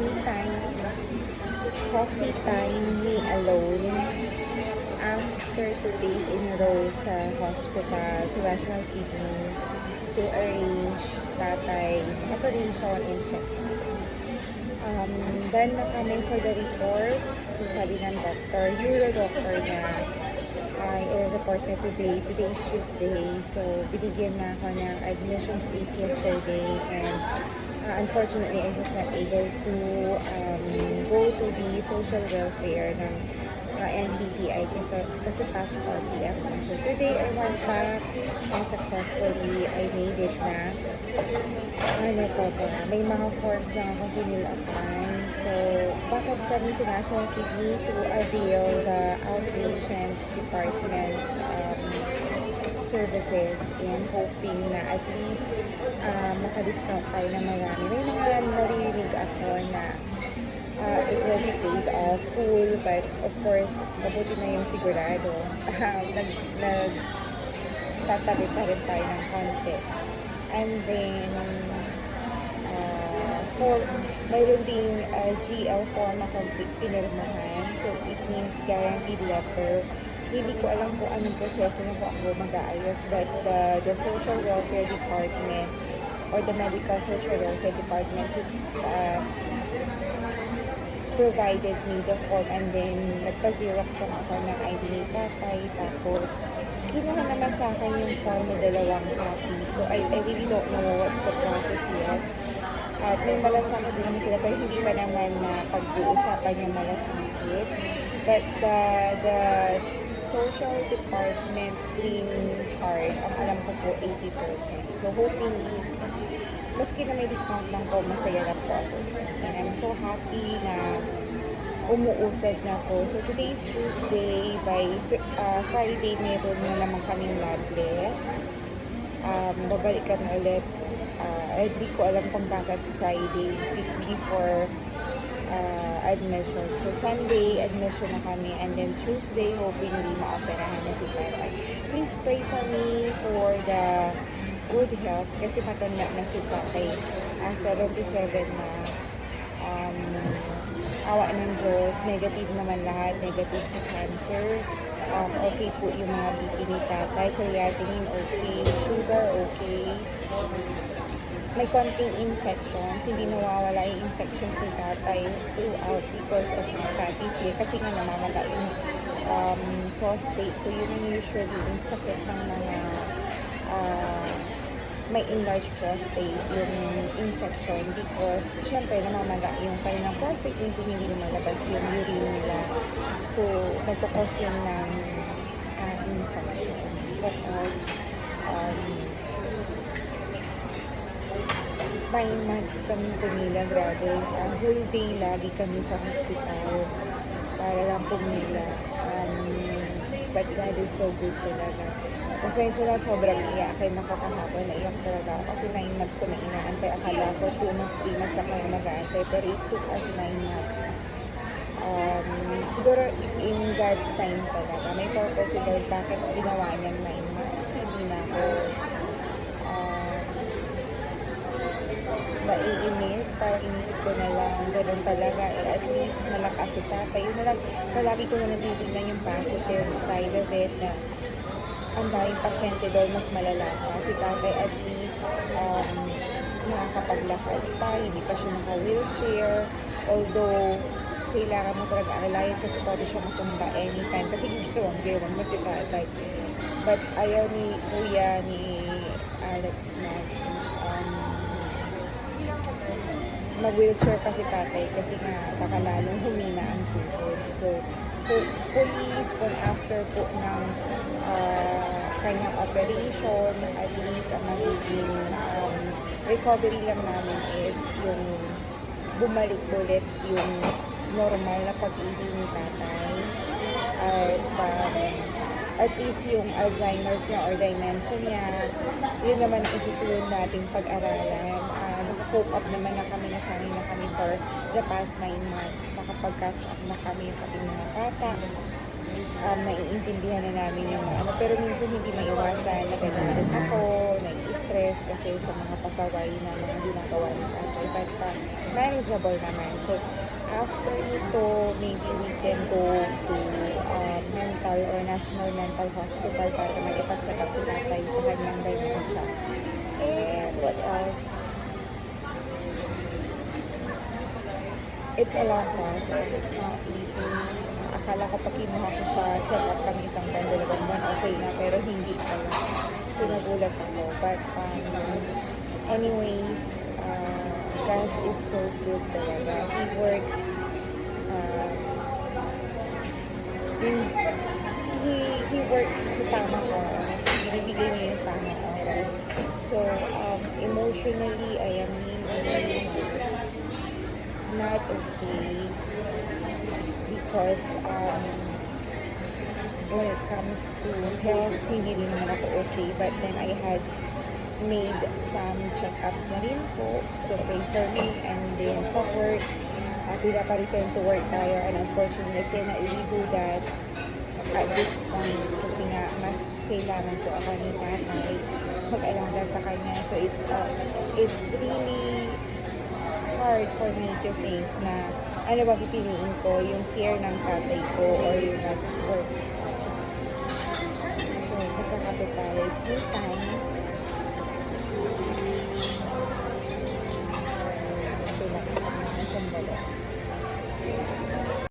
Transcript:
me time, coffee time, me alone. After two days in a row sa hospital, sa National Kidney, to arrange tatay's operation and check-ups. Um, done na kami for the report. So sabi ng doctor, neuro doctor niya, ay i-report na today. Today is Tuesday. So binigyan na ako ng admission slip yesterday and uh, unfortunately I was not able to um, go to the social welfare ng uh, NBTI kasi, kasi past party ako. So today I went back and successfully I made it na. Ano pa ba? May mga forms na ako pinilapan. So, bakit kami sa National Kidney to avail the outpatient department um, services and hoping na at least uh, makadiscount tayo na marami. May mga naririnig ako na uh, it will be paid off full but of course, mabuti na yung sigurado. Um, nag, nag tatabi pa rin tayo ng konti. And then, uh, forms, mayroon ding uh, GL form pi- pinirmahan. So, it means guaranteed letter. Hindi ko alam kung anong proseso na po ako mag-aayos, but the, the social welfare department or the medical social welfare department just uh, provided me the form and then nagpa-xerox lang ako ng ID ni tatay tapos kinuha naman sa akin yung form na dalawang copy. So I, I really don't know what's the process yet at may malasakit din naman sila pero hindi pa naman na pag-uusapan yung malasakit. But the, the social department clean card ang alam ko po 80% so hoping maski na may discount lang po, masaya na po ako. And I'm so happy na umuusad na po. So today is Tuesday, by uh, Friday meron na naman kaming labless. Um, babalik kami ulit. Uh, hindi ko alam kung bakit Friday before uh, admission. So Sunday, admission na kami. And then Tuesday, hindi maoperahan na si tatay. Please pray for me for the good health kasi matanda na si tatay. Uh, 77 na um, awa ng Diyos. Negative naman lahat. Negative sa cancer. Um, okay po yung mga BP ni tatay. Creatinine okay. Sugar okay. May konting infections. Hindi nawawala yung infections ni tatay throughout because of fatty liver. Kasi nga namamaga yung um, prostate. So yun yung usually yung sakit ng mga uh, may enlarged prostate yung infection because syempre namamaga yung kanilang prostate means hindi lumalabas yung urine nila. So, nagkakos yun ng uh, infections. Because, um, nine months kami pumila, grabe. Uh, whole day lagi kami sa hospital para lang pumila. Um, but God is so good talaga. Pasensya na sobrang iyakin ako kahapon. Naiyak talaga ako kasi 9 months ko na inaantay. Akala ko 2 months, 3 months na kayo nag-aantay. Pero it took us 9 months. Um, siguro in God's time talaga. May purpose si Lord bakit ginawa niyang 9 months. Hindi na ako uh, naiinis. Parang inisip ko na lang. Ganun talaga. At least malakas si tatay. Yun na lang. Palagi ko na natitignan yung positive side of it na ang daming pasyente daw mas malala pa. Si tatay at least um, nakakapaglakad pa, hindi pa siya naka-wheelchair. Although, kailangan mo talaga alalayan kasi pwede siya matumba anytime. Kasi gusto ang gawin mo si tatay. But ayaw ni kuya ni Alex na um, mag-wheelchair pa si tatay kasi nga baka lalong humina ang tuhod. So, hopefully, soon after po ng uh, kanyang operation, at least ang magiging um, recovery lang namin is yung bumalik ulit yung normal na pag-ibig ni tatay. At um, at least yung Alzheimer's niya or dementia niya, yun naman isusunod nating pag-aralan. Uh, naka-cope up naman na kami, nasanay na kami for the past 9 months. Nakapag-catch up na kami pati mga bata. um, naiintindihan na namin yung ano. Pero minsan hindi maiwasan, nagagalit ako, nai-stress kasi sa mga pasaway na mga ginagawa ng tatay. But uh, manageable naman. So, after nito, maybe we can go to uh, mental or national mental hospital para mag-ipacheck up si tatay sa kanyang dementia. And what else? It's a long process. It's not easy. Uh, akala ko pag kinuha ko siya, check up kami isang buwan, dalawang buwan, okay na. Pero hindi pala. So, nagulat ako. But, um, anyways, uh, God is so good talaga. He works, uh, in- he, he works sa tamang oras. Binibigay niya yung tamang oras. So, um, emotionally, I am really not okay because um, when it comes to health, hindi rin naman ako okay. But then I had made some check-ups na rin po. So, pray for me. And then sa work, uh, pinapa-return to work tayo. And unfortunately, I cannot really do that at this point kasi nga mas kailangan ko ako ni tatay mag-alaga sa kanya. So, it's, uh, it's really hard for me to think na ano ba pipiliin ko, yung care ng tatay ko or yung nag-work. So, pagkakapit tayo, it's me time.